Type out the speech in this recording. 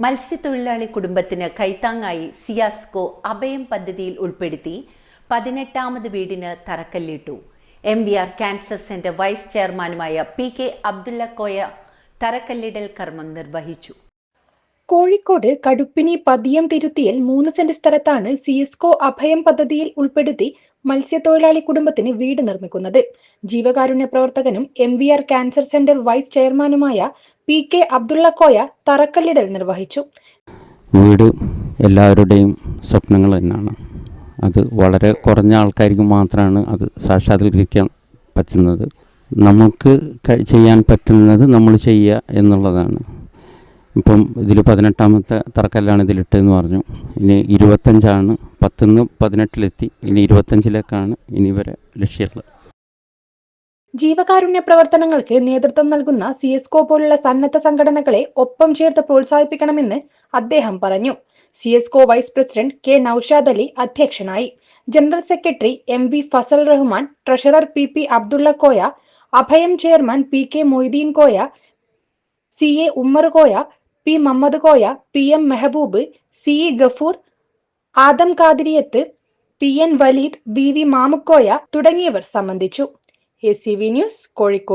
മത്സ്യത്തൊഴിലാളി കുടുംബത്തിന് കൈത്താങ്ങായി സിയാസ്കോ അഭയം പദ്ധതിയിൽ ഉൾപ്പെടുത്തി പതിനെട്ടാമത് വീടിന് തറക്കല്ലിട്ടു. M V R cancer centre vice ചെയർമാനുമായ പി കെ അബ്ദുല്ല കോയ തറക്കല്ലിടൽ കർമ്മം നിർവഹിച്ചു. കോഴിക്കോട് കടുപ്പിനി പതിയം തിരുത്തിയിൽ മൂന്ന് സെന്റ് സ്ഥലത്താണ് സിഎസ്കോ അഭയം പദ്ധതിയിൽ ഉൾപ്പെടുത്തി മത്സ്യത്തൊഴിലാളി കുടുംബത്തിന് വീട് നിർമ്മിക്കുന്നത്. ജീവകാരുണ്യ പ്രവർത്തകനും M V R cancer centre vice ചെയർമാനുമായ പി കെ അബ്ദുള്ള കോയ തറക്കല്ലിടൽ നിർവഹിച്ചു. വീട് എല്ലാവരുടെയും സ്വപ്നങ്ങൾ തന്നെയാണ്. അത് വളരെ കുറഞ്ഞ ആൾക്കാർക്ക് മാത്രമാണ് അത് സാക്ഷാത്കരിക്കാൻ പറ്റുന്നത്. നമുക്ക് ചെയ്യാൻ പറ്റുന്നത് നമ്മൾ ചെയ്യുക എന്നുള്ളതാണ്. ഇപ്പം ഇതിൽ പതിനെട്ടാമത്തെ തറക്കല്ലാണ് ഇതിലിട്ടെന്ന് പറഞ്ഞു. ഇനി ഇരുപത്തഞ്ചാണ്. പത്തുനിന്ന് പതിനെട്ടിലെത്തി. ഇനി ഇരുപത്തഞ്ചിലേക്കാണ് ഇനി വരെ ലക്ഷ്യമുള്ളത്. ജീവകാരുണ്യ പ്രവർത്തനങ്ങൾക്ക് നേതൃത്വം നൽകുന്ന സിഎസ്കോ പോലുള്ള സന്നദ്ധ സംഘടനകളെ ഒപ്പം ചേർത്ത് പ്രോത്സാഹിപ്പിക്കണമെന്ന് അദ്ദേഹം പറഞ്ഞു. സിഎസ്കോ vice president K Naushad Ali അധ്യക്ഷനായി. General secretary M V Fasal Rahman treasurer P P Abdulla Koya Abhayam chairman P K Moideen Koya C A Ummer Koya P Mammad Koya P M Mehaboob C E Gafoor Adam Kathiriyath P N Waleed V V Mamukoya തുടങ്ങിയവർ സംബന്ധിച്ചു. A C V news Kozhikode